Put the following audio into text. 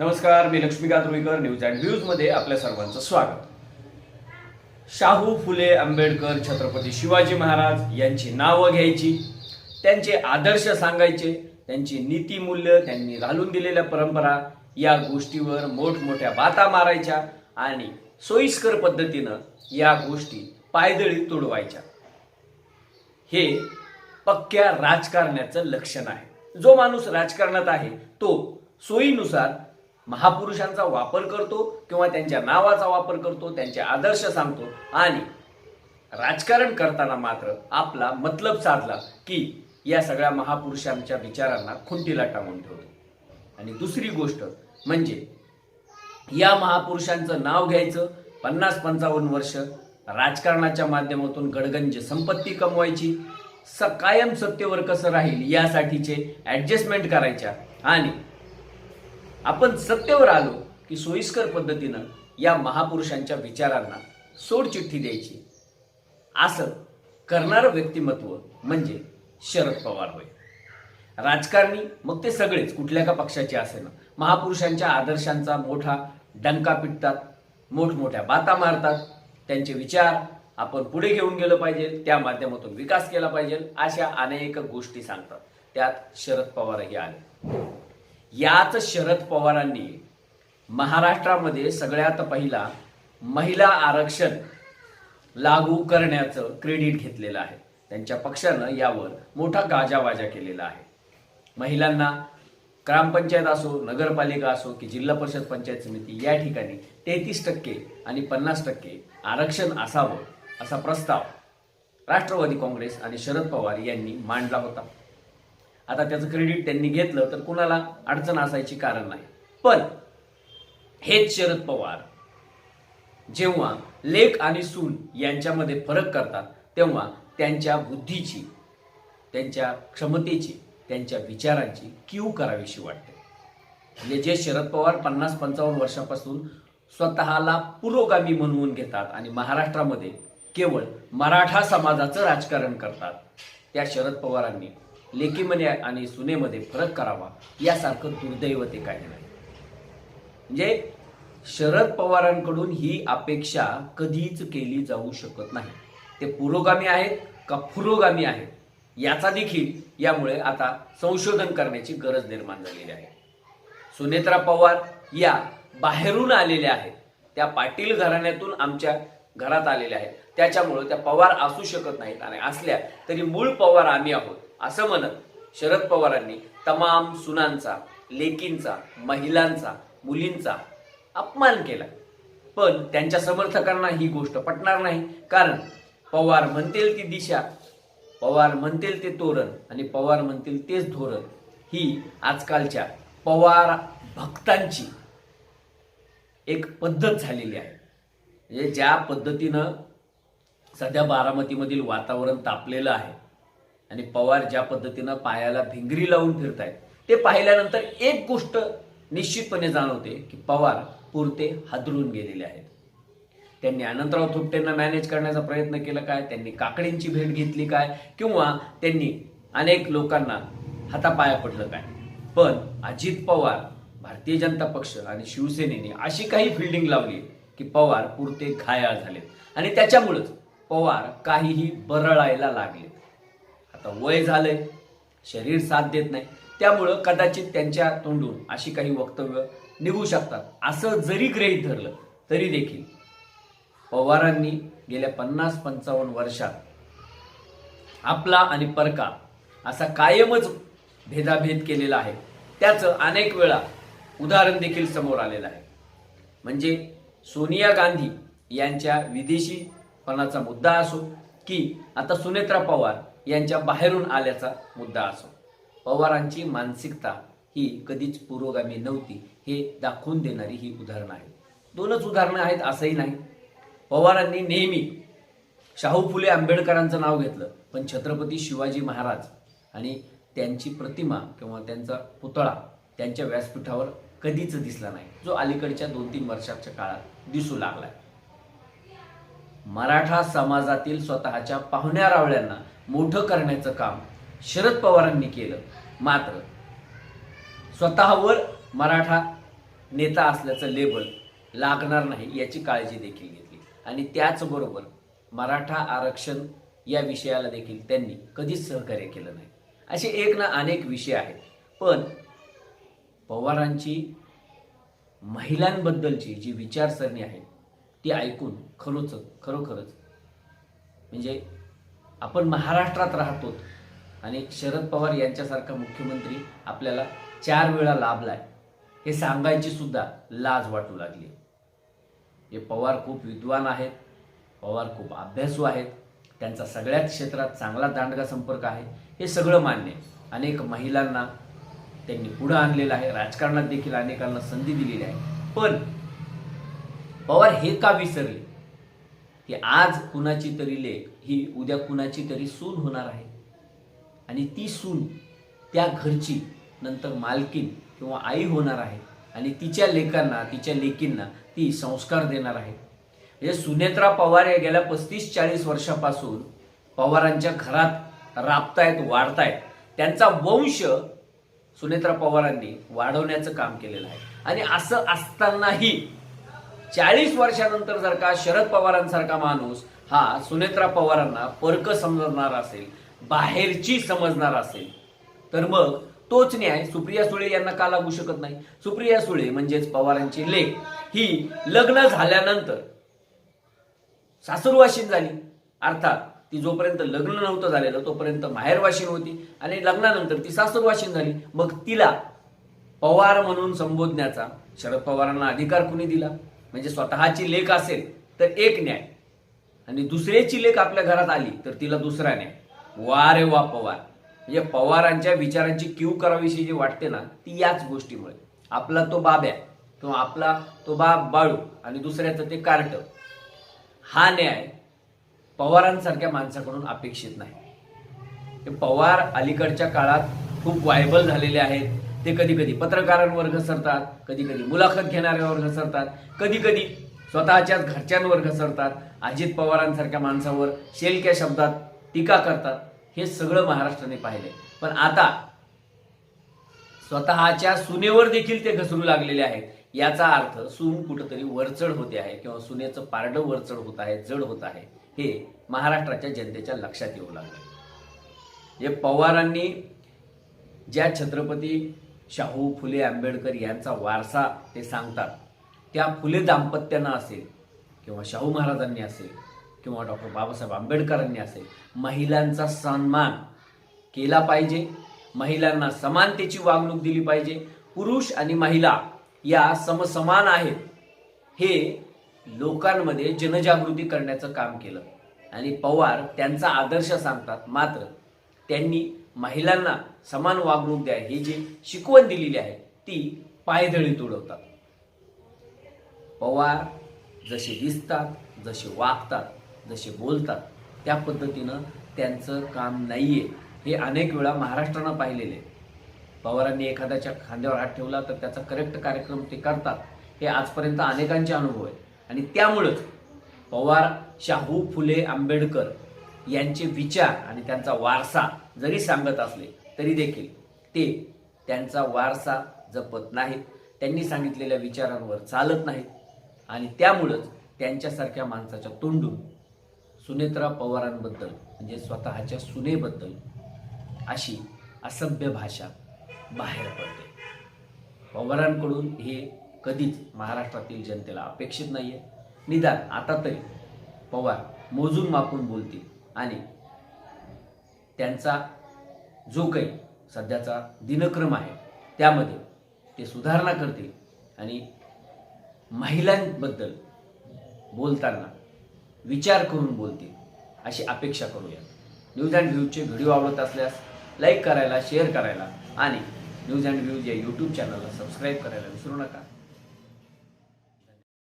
नमस्कार मी Laxmikant Ruikar news and व्ह्यूजमध्ये आपल्या सर्वांचं स्वागत. शाहू फुले आंबेडकर छत्रपती शिवाजी महाराज यांची नावं घ्यायची त्यांचे आदर्श सांगायचे त्यांची नीतीमूल्य त्यांनी घालून दिलेल्या परंपरा या गोष्टीवर मोठमोठ्या बाता मारायच्या आणि सोयीस्कर पद्धतीनं या गोष्टी पायदळी तोडवायच्या. हे पक्क्या राजकारण्याचं लक्षण आहे. जो माणूस राजकारणात आहे तो सोयीनुसार महापुरुषांचा वापर करतो किंवा त्यांच्या नावाचा वापर करतो त्यांचे आदर्श सांगतो. आणि राजकारण करताना मात्र आपला मतलब साधला की या सगळ्या महापुरुषांच्या विचारांना खुंटीला टांगून ठेवतो. आणि दुसरी गोष्ट म्हणजे या महापुरुषांचं नाव घ्यायचं पन्नास पंचावन्न वर्ष राजकारणाच्या माध्यमातून गडगंज संपत्ती कमवायची स कायम सत्तेवर कसं राहील यासाठीचे ॲडजस्टमेंट करायच्या. आणि आपण सत्तेवर आलो की सोयीस्कर पद्धतीनं या महापुरुषांच्या विचारांना सोडचिठ्ठी द्यायची. असं करणारं व्यक्तिमत्व म्हणजे शरद पवार होय. राजकारणी मग ते सगळेच कुठल्या का पक्षाचे असे ना महापुरुषांच्या आदर्शांचा मोठा डंका पिटतात मोठमोठ्या बाता मारतात. त्यांचे विचार आपण पुढे घेऊन गेलं पाहिजे त्या माध्यमातून विकास केला पाहिजे अशा अनेक गोष्टी सांगतात. त्यात शरद पवारही आले. याच शरद पवारांनी महाराष्ट्रामध्ये सगळ्यात पहिला महिला आरक्षण लागू करण्याचं क्रेडिट घेतलेलं आहे. त्यांच्या पक्षानं यावर मोठा गाजावाजा केलेला आहे. महिलांना ग्रामपंचायत असो नगरपालिका असो की जिल्हा परिषद पंचायत समिती या ठिकाणी तेहतीस टक्के आणि पन्नास टक्के आरक्षण असावं असा प्रस्ताव राष्ट्रवादी काँग्रेस आणि शरद पवार यांनी मांडला होता. आता त्याचं क्रेडिट त्यांनी घेतलं तर कुणाला अडचण असायची कारण नाही. पण हेच शरद पवार जेव्हा लेख आणि सून यांच्यामध्ये फरक करतात तेव्हा त्यांच्या बुद्धीची त्यांच्या क्षमतेची त्यांच्या विचारांची क्यू करावीशी वाटते. म्हणजे जे शरद पवार पन्नास पंचावन्न वर्षापासून स्वतःला पुरोगामी म्हणवून घेतात आणि महाराष्ट्रामध्ये केवळ मराठा समाजाचं राजकारण करतात त्या शरद पवारांनी लेकीमध्ये आणि सुनेमध्ये फरक करावा यासारखं दुर्दैव ते काही नाही. म्हणजे शरद पवारांकडून ही अपेक्षा कधीच केली जाऊ शकत नाही. ते पुरोगामी आहेत का पुरोगामी आहेत याचा देखील यामुळे आता संशोधन करण्याची गरज निर्माण झालेली आहे. सुनेत्रा पवार या बाहेरून आलेल्या आहेत. त्या पाटील घराण्यातून आमच्या घरात आलेल्या आहेत. त्याच्यामुळं त्या पवार असू शकत नाहीत आणि असल्या तरी मूळ पवार आम्ही आहोत असं म्हणत शरद पवारांनी तमाम सुनांचा लेकींचा महिलांचा मुलींचा अपमान केला. पण त्यांच्या समर्थकांना ही गोष्ट पटणार नाही. कारण पवार म्हणतील ती दिशा पवार म्हणतील ते तोरण आणि पवार म्हणतील तेच धोरण ही आजकालच्या पवार भक्तांची एक पद्धत झालेली आहे. म्हणजे ज्या पद्धतीनं सध्या बारामतीमधील वातावरण तापलेलं आहे आणि पवार ज्या पद्धतीनं पायाला भिंगरी लावून फिरतायत ते पाहिल्यानंतर एक गोष्ट निश्चितपणे जाणवते की पवार पुरते हादरून गेलेले आहेत. त्यांनी अनंतराव थोपटेंना मॅनेज करण्याचा प्रयत्न केला काय? त्यांनी काकडींची भेट घेतली काय? किंवा त्यांनी अनेक लोकांना हातापाया पडलं काय? पण अजित पवार भारतीय जनता पक्ष आणि शिवसेनेने अशी काही फिल्डिंग लावली की पवार पुरते घायाळ झालेत. आणि त्याच्यामुळंच पवार काहीही बरळायला लागलेत. आता वय झालंय शरीर साथ देत नाही. त्यामुळं कदाचित त्यांच्या तोंडून अशी काही वक्तव्य निघू शकतात. असं जरी गृहीत धरलं तरी देखील पवारांनी गेल्या पन्नास पंचावन्न वर्षात आपला आणि परका असा कायमच भेदाभेद केलेला आहे. त्याचं अनेक वेळा उदाहरण देखील समोर आलेलं आहे. म्हणजे सोनिया गांधी यांच्या विदेशीपणाचा मुद्दा असो की आता सुनेत्रा पवार यांच्या बाहेरून आल्याचा मुद्दा असो. पवारांची मानसिकता ही कधीच पुरोगामी नव्हती हे दाखवून देणारी ही उदाहरणं आहेत. दोनच उदाहरणं आहेत असंही नाही. पवारांनी नेहमी शाहू फुले आंबेडकरांचं नाव घेतलं पण छत्रपती शिवाजी महाराज आणि त्यांची प्रतिमा किंवा त्यांचा पुतळा त्यांच्या व्यासपीठावर कधीच दिसला नाही. जो अलीकडच्या दोन तीन वर्षाच्या काळात दिसू लागलाय. मराठा समाजातील स्वतःच्या पाहुण्या रावळ्यांना मोठं करण्याचं काम शरद पवारांनी केलं. मात्र स्वतःवर मराठा नेता असल्याचं लेबल लागणार नाही याची काळजी देखील घेतली. आणि त्याचबरोबर मराठा आरक्षण या विषयाला देखील त्यांनी कधीच सहकार्य केलं नाही. असे एक ना अनेक विषय आहेत. पण पवारांची महिलांबद्दलची जी विचारसरणी आहे ती ऐकून खरोच खरोखरच म्हणजे आपण महाराष्ट्रात राहतो आणि शरद पवार यांच्यासारखा मुख्यमंत्री आपल्याला चार वेळा लाभलाय हे सांगायची सुद्धा लाज वाटू लागली हे पवार खूप विद्वान आहेत पवार खूप अभ्यासू आहेत त्यांचा सगळ्याच क्षेत्रात चांगला दांडगा संपर्क आहे हे सगळं मान्य आहे. अनेक महिलांना त्यांनी पुढं आणलेलं आहे. राजकारणात देखील अनेकांना संधी दिलेली आहे. पण पवार हे का विसरले? की आज कुणाची तरी लेख ही उद्या कुणाची तरी सून होणार आहे. आणि ती सून त्या घरची नंतर मालकीन किंवा आई होणार आहे. आणि तिच्या लेखांना तिच्या लेकींना ती संस्कार देणार आहे. म्हणजे सुनेत्रा पवार या गेल्या पस्तीस चाळीस वर्षापासून पवारांच्या घरात राबतायत वाढतायत. त्यांचा वंश सुनेत्रा पवारांनी वाढवण्याचं काम केलेलं आहे. आणि असं असतानाही चाळीस वर्षानंतर जर का शरद पवारांसारखा माणूस हा सुनेत्रा पवारांना परक समजणार असेल बाहेरची समजणार असेल तर मग तोच न्याय सुप्रिया सुळे यांना का लागू शकत नाही? सुप्रिया सुळे म्हणजेच पवारांची लेख ही लग्न झाल्यानंतर सासूरवाशीन झाली. अर्थात ती जोपर्यंत लग्न नव्हतं झालेलं तोपर्यंत माहेरवाशीन होती आणि लग्नानंतर ती सासूरवाशीन झाली. मग तिला पवार म्हणून संबोधण्याचा शरद पवारांना अधिकार कुणी दिला? म्हणजे स्वतःची लेख असेल तर एक न्याय. आणि दुसऱ्याची लेख आपल्या घरात आली तर तिला दुसरा न्याय. वा रे वा पवार. म्हणजे पवारांच्या विचारांची क्यू करावीशी जी वाटते ना ती याच गोष्टीमुळे. आपला तो बाब्या किंवा आपला तो बाब बाळू आणि दुसऱ्याचं ते कार्ट. हा न्याय पवारांसारख्या माणसाकडून अपेक्षित नाही. हे पवार अलीकडच्या काळात खूप वायबल झालेले आहेत. ते कधी कधी पत्रकारांवर घसरतात कधी कधी मुलाखत घेणाऱ्यावर घसरतात कधी कधी स्वतःच्याच घरच्यांवर घसरतात. अजित पवारांसारख्या माणसावर शेलक्या शब्दात टीका करतात. हे सगळं महाराष्ट्राने पाहिले पण आता स्वतःच्या सुनेवर देखील ते घसरू लागलेले आहेत. याचा अर्थ सून कुठंतरी वरचढ होते आहे किंवा सुनेचं पारडं वरचढ होत आहे जड होत आहे. हे महाराष्ट्राच्या जनतेच्या लक्षात येऊ लागलं. हे पवारांनी ज्या छत्रपती शाहू फुले आंबेडकर यांचा वारसा ते सांगतात त्या फुले दाम्पत्यानं असेल किंवा शाहू महाराजांनी असेल किंवा डॉक्टर बाबासाहेब आंबेडकरांनी असेल महिलांचा सन्मान केला पाहिजे महिलांना समानतेची वागणूक दिली पाहिजे पुरुष आणि महिला या समसमान आहेत हे लोकांमध्ये जनजागृती करण्याचं काम केलं. आणि पवार त्यांचा आदर्श सांगतात मात्र त्यांनी महिलांना समान वागणूक द्या ही जी शिकवण दिलेली आहे ती पायदळी तुडवतात. पवार जसे दिसतात जसे वागतात जसे बोलतात त्या पद्धतीनं त्यांचं काम नाही आहे हे अनेक वेळा महाराष्ट्रानं पाहिलेले आहे. पवारांनी एखाद्याच्या खांद्यावर हात ठेवला तर त्याचा करेक्ट कार्यक्रम ते करतात. हे आजपर्यंत अनेकांचे अनुभव आहेत. आणि त्यामुळंच पवार शाहू फुले आंबेडकर यांचे विचार आणि त्यांचा वारसा जरी सांगत असले तरी देखील ते त्यांचा वारसा जपत नाहीत. त्यांनी सांगितलेल्या विचारांवर चालत नाहीत. आणि त्यामुळंच त्यांच्यासारख्या माणसाच्या तोंडून सुनेत्रा पवारांबद्दल म्हणजे स्वतःच्या सुनेबद्दल अशी असभ्य भाषा बाहेर पडते. पवारांकडून हे कधीच महाराष्ट्रातील जनतेला अपेक्षित नाहीये. निदान आता तरी पवार मोजून मापून बोलतील आणि त्यांचा जो काही सध्याचा दिनक्रम आहे त्यामध्ये ते सुधारणा करतील आणि महिलांबद्दल बोलताना विचार करून बोलतील अशी अपेक्षा करूया. न्यूज अँड व्ह्यूजचे व्हिडिओ आवडत असल्यास लाईक करायला शेअर करायला आणि न्यूज अँड व्ह्यूज या यूट्यूब चॅनलला सबस्क्राईब करायला विसरू नका.